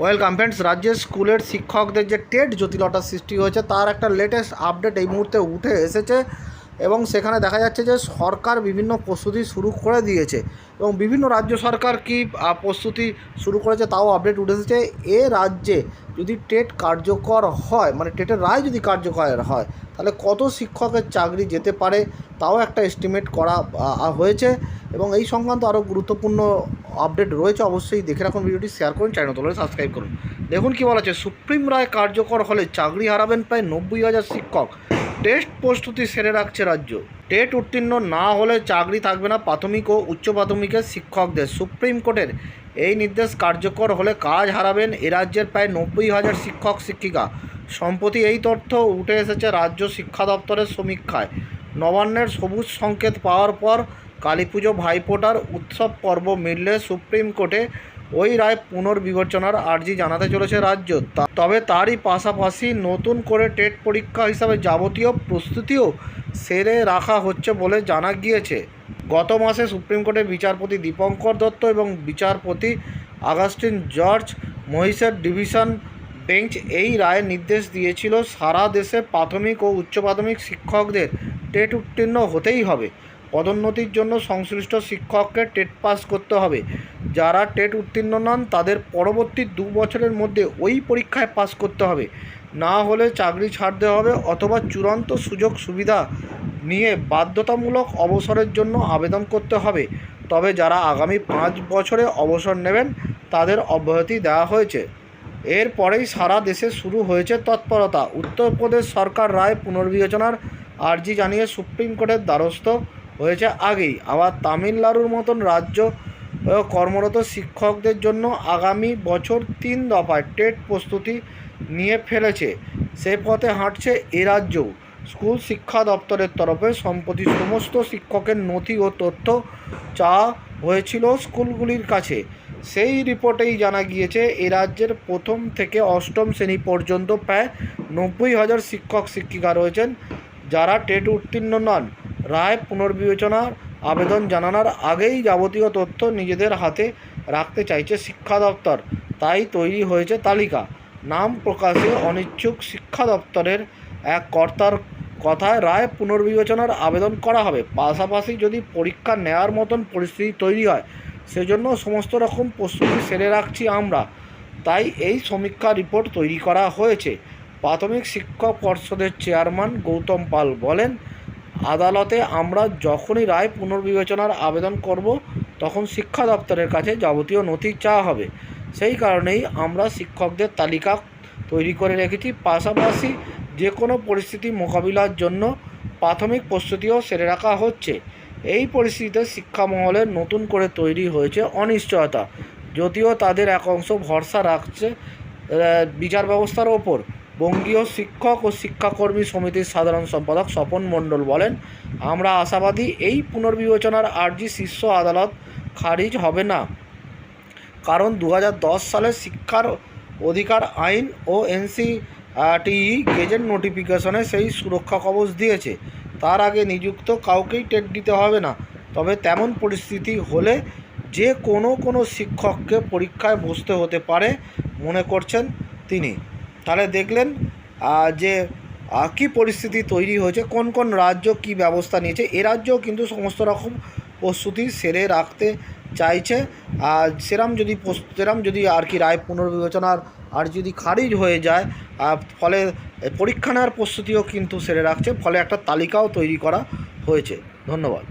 Welcome friends, রাজ্যের স্কুলের শিক্ষকদের যে টেট জটিলতার সৃষ্টি হয়েছে, তার একটা লেটেস্ট আপডেট এই মুহূর্তে উঠে এসেছে। এবং সেখানে দেখা যাচ্ছে যে সরকার বিভিন্ন প্রস্তুতি শুরু করে দিয়েছে এবং বিভিন্ন রাজ্য সরকার কি প্রস্তুতি শুরু করেছে তাও আপডেট উঠে এসেছে এ রাজ্যে যদি টেট কার্যকর হয় মানে টেটের রায় যদি কার্যকর হয়, তাহলে কত শিক্ষকের চাকরি যেতে পারে তাও একটা এস্টিমেট করা হয়েছে এবং এই সংক্রান্ত আরও গুরুত্বপূর্ণ আপডেট রয়েছে অবশ্যই দেখে রাখুন ভিডিওটি শেয়ার করুন চ্যানেল তোলে সাবস্ক্রাইব করুন। দেখুন কি বলা আছে, সুপ্রিম রায় কার্যকর হলে চাকরি হারাবেন প্রায় নব্বই হাজার শিক্ষক। টেস্ট প্রস্তুতি সেরে রাখছে রাজ্য। টেট উত্তীর্ণ না হলে চাকরি থাকবে না প্রাথমিক ও উচ্চ প্রাথমিকের শিক্ষকদের। সুপ্রিম কোর্টের এই নির্দেশ কার্যকর হলে কাজ হারাবেন এ রাজ্যের প্রায় নব্বই হাজার শিক্ষক, শিক্ষিকা। সম্প্রতি এই তথ্য উঠে এসেছে রাজ্য শিক্ষা দপ্তরের সমীক্ষায়। নবান্নের সবুজ সংকেত পাওয়ার পর কালী পুজো ভাইফোঁটার উৎসব পর্ব মিললে সুপ্রিম কোর্টে ওই রায় পুনর্বিবেচনার আর্জি জানাতে চলেছে রাজ্য। তবে তারই পাশাপাশি নতুন করে টেট পরীক্ষা হিসাবে যাবতীয় প্রস্তুতিও সেরে রাখা হচ্ছে বলে জানা গিয়েছে। গত মাসে সুপ্রিম কোর্টের বিচারপতি দীপঙ্কর দত্ত এবং বিচারপতি আগাস্টিন জর্জ মহিষের ডিভিশন বেঞ্চ এই রায় নির্দেশ দিয়েছিল, সারা দেশে প্রাথমিক ও উচ্চ প্রাথমিক শিক্ষকদের টেট উত্তীর্ণ হতেই হবে। পদোন্নতির জন্য সংশ্লিষ্ট শিক্ষককে টেট পাস করতে হবে। যারা টেট উত্তীর্ণ নন, তাদের পরবর্তী দু বছরের মধ্যে ওই পরীক্ষায় পাস করতে হবে। না হলে চাকরি ছাড়তে হবে অথবা চূড়ান্ত সুযোগ সুবিধা নিয়ে বাধ্যতামূলক অবসরের জন্য আবেদন করতে হবে। তবে যারা আগামী পাঁচ বছরে অবসর নেবেন, তাদের অব্যাহতি দেওয়া হয়েছে। এরপরেই সারা দেশে শুরু হয়েছে তৎপরতা। উত্তরপ্রদেশ সরকার রায় পুনর্বিবেচনার আর্জি জানিয়ে সুপ্রিম কোর্টের দ্বারস্থ হয়েছে আগেই। আবার তামিলনাড়ুর মতন রাজ্য কর্মরত শিক্ষকদের জন্য আগামী বছর তিন দফায় টেট প্রস্তুতি নিয়ে ফেলেছে। সে পথে হাঁটছে এ রাজ্যও। স্কুল শিক্ষা দপ্তরের তরফে সম্প্রতি সমস্ত শিক্ষকের নথি ও তথ্য চা হয়েছিল স্কুলগুলির কাছে। সেই রিপোর্টেই জানা গিয়েছে, এ রাজ্যের প্রথম থেকে অষ্টম শ্রেণি পর্যন্ত প্রায় নব্বই হাজার শিক্ষক শিক্ষিকা রয়েছেন যারা টেট উত্তীর্ণ নন। রায় পুনর্বিবেচনার আবেদন জানানোর আগেই যাবতীয় তথ্য নিজেদের হাতে রাখতে চাইছে শিক্ষা দপ্তর। তাই তৈরি হয়েছে তালিকা। নাম প্রকাশে অনিচ্ছুক শিক্ষা দপ্তরের এক কর্তার কথায় রায় পুনর্বিবেচনার আবেদন করা হবে। পাশাপাশি যদি পরীক্ষা নেওয়ার মতন পরিস্থিতি তৈরি হয়, সেজন্য সমস্ত রকম প্রস্তুতি সেরে রাখছি আমরা। তাই এই সমীক্ষা রিপোর্ট তৈরি করা হয়েছে। প্রাথমিক শিক্ষক পর্ষদের চেয়ারম্যান গৌতম পাল বলেন আদালতে আমরা যখনই রায় পুনর্বিবেচনার আবেদন করব, তখন শিক্ষা দপ্তরের কাছে যাবতীয় নথি চাওয়া হবে। সেই কারণেই আমরা শিক্ষকদের তালিকা তৈরি করে রেখেছি। পাশাপাশি যে কোনো পরিস্থিতি মোকাবিলার জন্য প্রাথমিক প্রস্তুতিও সেরে রাখা হচ্ছে। এই পরিস্থিতিতে শিক্ষা মহলের নতুন করে তৈরি হয়েছে অনিশ্চয়তা, যদিও তাদের এক অংশ ভরসা রাখছে বিচার ব্যবস্থার ওপর। বঙ্গীয় শিক্ষক ও শিক্ষাকর্মী সমিতির সাধারণ সম্পাদক স্বপন মণ্ডল বলেন, আমরা আশাবাদী এই পুনর্বিবেচনার আর্জি শীর্ষ আদালত খারিজ হবে না। কারণ দু হাজার দশ সালে শিক্ষার অধিকার আইন ও এনসি টিই গেজেট নোটিফিকেশনে সেই সুরক্ষা কবচ দিয়েছে। তার আগে নিযুক্ত কাউকেই টেট দিতে হবে না। তবে তেমন পরিস্থিতি হলে যে কোনো কোনো শিক্ষককে পরীক্ষায় বসতে হতে পারে, মনে করছেন তিনি। তাহলে দেখলেন যে কী পরিস্থিতি তৈরি হয়েছে, কোন কোন রাজ্য কী ব্যবস্থা নিয়েছে, এ রাজ্যও কিন্তু সমস্ত রকম প্রস্তুতি সেরে রাখতে চাইছে। আর সেরাম যদি সেরাম যদি আর কি রায় পুনর্বিবেচনার আর যদি খারিজ হয়ে যায় ফলে পরীক্ষা নেওয়ার প্রস্তুতিও কিন্তু সেরে রাখছে, ফলে একটা তালিকাও তৈরি করা হয়েছে। ধন্যবাদ।